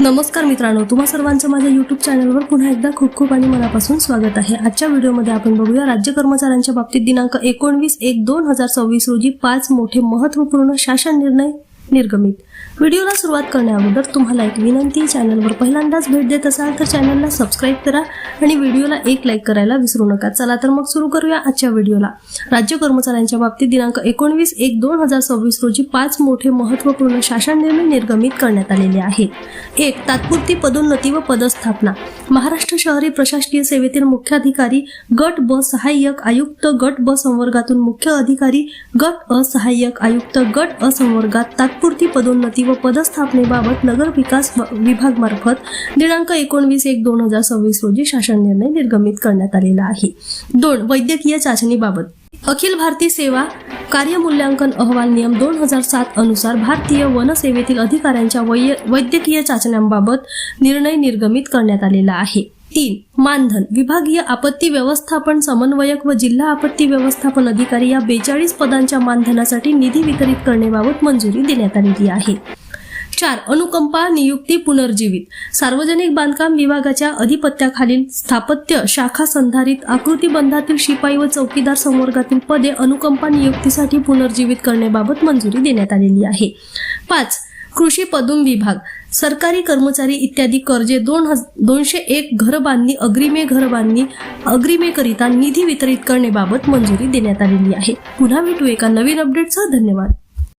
नमस्कार मित्रांनो तुम्हा सर्वांचं माझ्या युट्यूब चॅनलवर पुन्हा एकदा खूप खूप आणि मनापासून स्वागत आहे. आजच्या व्हिडिओमध्ये आपण बघूया राज्य कर्मचाऱ्यांच्या बाबतीत दिनांक एकोणवीस एक दोन हजार सव्वीस रोजी पाच मोठे महत्त्वपूर्ण शासन निर्णय निर्गमित. व्हिडिओला सुरुवात करण्याअगोदर तुम्हाला एक विनंती चॅनलवर पहिल्यांदाच भेट देत असाल तर चॅनलला सबस्क्राईब करा आणि व्हिडिओला एक लाईक करायला विसरू नका. चला तर मग सुरू करूया आजच्या व्हिडिओला. राज्य कर्मचाऱ्यांच्या बाबतीत दिनांक एकोणवीस एक दोन हजार सव्वीस रोजी पाच मोठे महत्त्वपूर्ण शासन निर्णय निर्गमित करण्यात आलेले आहेत एक तात्पुरती पदोन्नती व पदस्थापना. महाराष्ट्र शहरी प्रशासकीय सेवेतील मुख्याधिकारी गट ब सहाय्यक आयुक्त गट ब संवर्गातून मुख्य अधिकारी गट असहाय्यक आयुक्त गट असंवर्गात तात्पुरती पदोन्नती व पदस्थापनेबाबत नगर विकास विभागमार्फत दिनांक एकोणवीस एक दोन हजार सव्वीस रोजी शासन निर्णय निर्गमित करण्यात आलेला आहे. दोन वैद्यकीय चाचणीबाबत. अखिल भारतीय सेवा कार्यमूल्यांकन अहवाल नियम दोन हजार सात अनुसार भारतीय वनसेवेतील अधिकाऱ्यांच्या वैय- वैद्यकीय चाचण्यांबाबत निर्णय निर्गमित करण्यात आलेला आहे. तीन मानधन विभागीय आपत्ती व्यवस्थापन समन्वयक व जिल्हा आपत्ती व्यवस्थापन अधिकारी या बेचाळीस पदांच्या मानधनासाठी निधी वितरित करण्याबाबत मंजुरी देण्यात आलेली आहे. चार अनुकंपा नियुक्ती पुनर्जीवित. सार्वजनिक बांधकाम विभागाच्या अधिपत्याखालील स्थापत्य शाखा संधारित आकृतीबंधातील शिपाई व चौकीदार संवर्गातील पदे अनुकंपा नियुक्तीसाठी पुनर्जीवित करण्याबाबत मंजुरी देण्यात आलेली आहे. पाच कृषी पदुम विभाग. सरकारी कर्मचारी इत्यादी कर्जे दोन हज दोनशे एक घरबांधणी अग्रिमे घरबांधणी अग्रिमेकरिता निधी वितरित करण्याबाबत मंजुरी देण्यात आलेली आहे. पुन्हा भेटू एका नवीन अपडेटसह धन्यवाद.